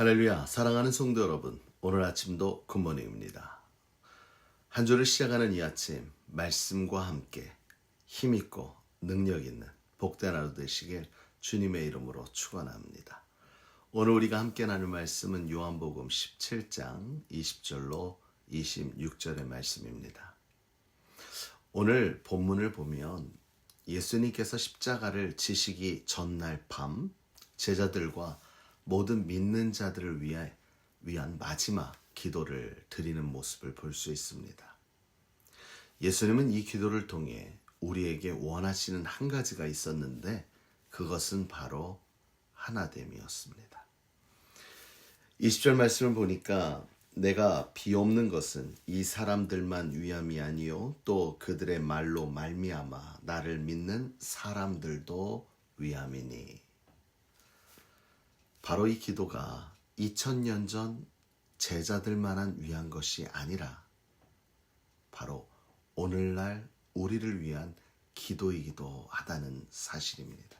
할렐루야, 사랑하는 성도 여러분, 오늘 아침도 굿모닝입니다. 한 주를 시작하는 이 아침, 말씀과 함께 힘있고 능력 있는 복된 하루 되시길 주님의 이름으로 축원합니다. 오늘 우리가 함께 나눌 말씀은 요한복음 17장 20절로 26절의 말씀입니다. 오늘 본문을 보면 예수님께서 십자가를 지시기 전날 밤 제자들과 모든 믿는 자들을 위해 위한 마지막 기도를 드리는 모습을 볼 수 있습니다. 예수님은 이 기도를 통해 우리에게 원하시는 한 가지가 있었는데 그것은 바로 하나됨이었습니다. 20절 말씀을 보니까 내가 비 없는 것은 이 사람들만 위함이 아니요 또 그들의 말로 말미암아 나를 믿는 사람들도 위함이니 바로 이 기도가 2000년 전 제자들만한 위한 것이 아니라 바로 오늘날 우리를 위한 기도이기도 하다는 사실입니다.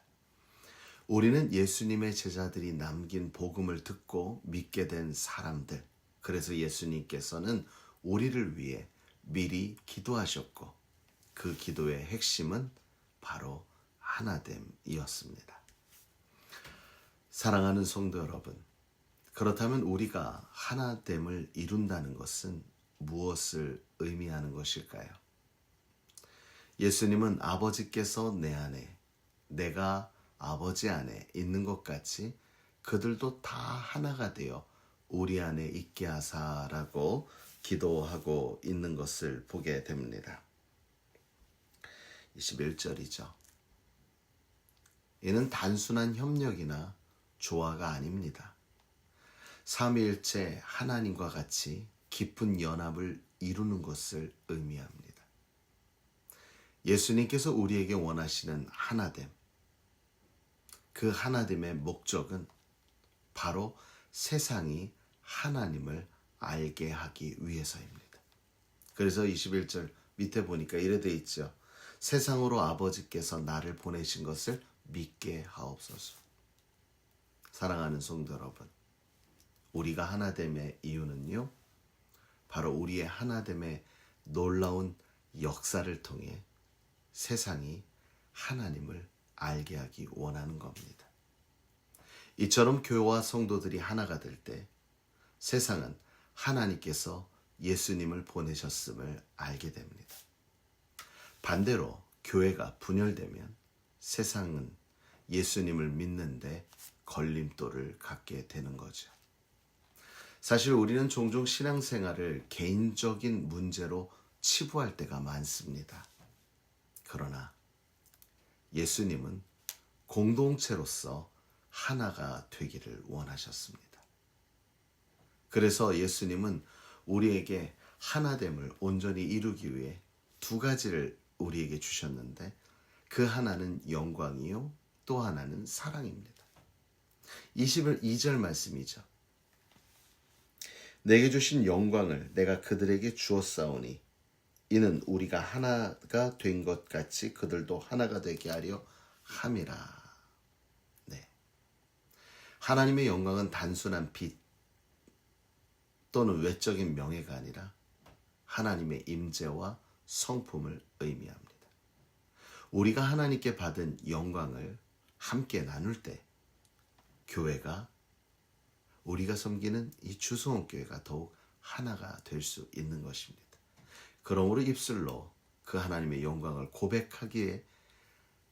우리는 예수님의 제자들이 남긴 복음을 듣고 믿게 된 사람들. 그래서 예수님께서는 우리를 위해 미리 기도하셨고 그 기도의 핵심은 바로 하나됨이었습니다. 사랑하는 성도 여러분, 그렇다면 우리가 하나됨을 이룬다는 것은 무엇을 의미하는 것일까요? 예수님은 아버지께서 내 안에, 내가 아버지 안에 있는 것 같이 그들도 다 하나가 되어 우리 안에 있게 하사라고 기도하고 있는 것을 보게 됩니다. 21절이죠. 이는 단순한 협력이나 조화가 아닙니다. 삼위일체 하나님과 같이 깊은 연합을 이루는 것을 의미합니다. 예수님께서 우리에게 원하시는 하나됨, 그 하나됨의 목적은 바로 세상이 하나님을 알게 하기 위해서입니다. 그래서 21절 밑에 보니까 이래 돼 있죠. 세상으로 아버지께서 나를 보내신 것을 믿게 하옵소서. 사랑하는 성도 여러분, 우리가 하나됨의 이유는요, 바로 우리의 하나됨의 놀라운 역사를 통해 세상이 하나님을 알게 하기 원하는 겁니다. 이처럼 교회와 성도들이 하나가 될 때 세상은 하나님께서 예수님을 보내셨음을 알게 됩니다. 반대로 교회가 분열되면 세상은 예수님을 믿는데 걸림돌을 갖게 되는 거죠. 사실 우리는 종종 신앙생활을 개인적인 문제로 치부할 때가 많습니다. 그러나 예수님은 공동체로서 하나가 되기를 원하셨습니다. 그래서 예수님은 우리에게 하나됨을 온전히 이루기 위해 두 가지를 우리에게 주셨는데 그 하나는 영광이요 또 하나는 사랑입니다. 22절 말씀이죠. 내게 주신 영광을 내가 그들에게 주었사오니 이는 우리가 하나가 된 것 같이 그들도 하나가 되게 하려 함이라. 네. 하나님의 영광은 단순한 빛 또는 외적인 명예가 아니라 하나님의 임재와 성품을 의미합니다. 우리가 하나님께 받은 영광을 함께 나눌 때 교회가 우리가 섬기는 이 주소원 교회가 더욱 하나가 될 수 있는 것입니다. 그러므로 입술로 그 하나님의 영광을 고백하기에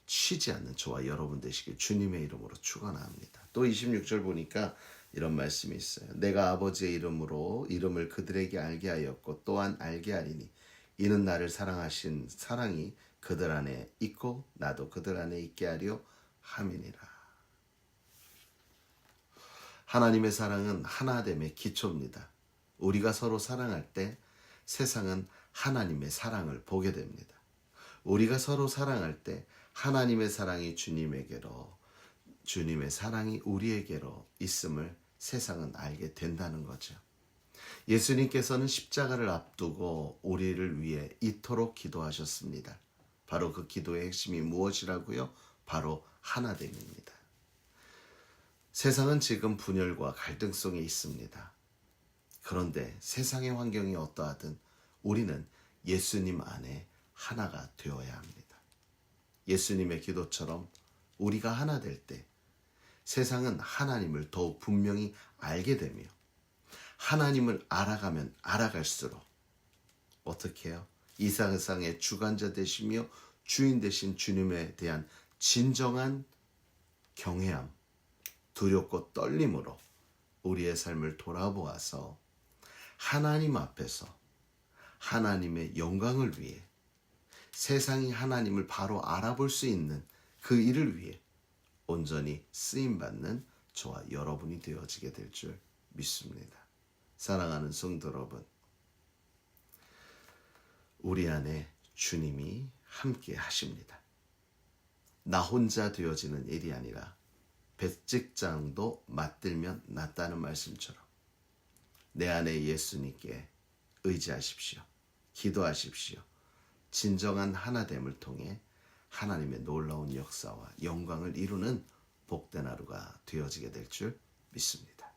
쉬지 않는 저와 여러분 되시길 주님의 이름으로 축원합니다. 또 26절 보니까 이런 말씀이 있어요. 내가 아버지의 이름으로 이름을 그들에게 알게 하였고 또한 알게 하리니 이는 나를 사랑하신 사랑이 그들 안에 있고 나도 그들 안에 있게 하려 함이니라. 하나님의 사랑은 하나됨의 기초입니다. 우리가 서로 사랑할 때 세상은 하나님의 사랑을 보게 됩니다. 우리가 서로 사랑할 때 하나님의 사랑이 주님에게로 주님의 사랑이 우리에게로 있음을 세상은 알게 된다는 거죠. 예수님께서는 십자가를 앞두고 우리를 위해 이토록 기도하셨습니다. 바로 그 기도의 핵심이 무엇이라고요? 바로 하나됨입니다. 세상은 지금 분열과 갈등 속에 있습니다. 그런데 세상의 환경이 어떠하든 우리는 예수님 안에 하나가 되어야 합니다. 예수님의 기도처럼 우리가 하나 될 때 세상은 하나님을 더욱 분명히 알게 되며 하나님을 알아가면 알아갈수록 어떻게 해요? 이 세상의 주관자 되시며 주인 되신 주님에 대한 진정한 경외함, 두렵고 떨림으로 우리의 삶을 돌아보아서 하나님 앞에서 하나님의 영광을 위해 세상이 하나님을 바로 알아볼 수 있는 그 일을 위해 온전히 쓰임 받는 저와 여러분이 되어지게 될 줄 믿습니다. 사랑하는 성도 여러분, 우리 안에 주님이 함께 하십니다. 나 혼자 되어지는 일이 아니라 백직장도 맞들면 낫다는 말씀처럼 내 안에 예수님께 의지하십시오. 기도하십시오. 진정한 하나됨을 통해 하나님의 놀라운 역사와 영광을 이루는 복된 하루가 되어지게 될 줄 믿습니다.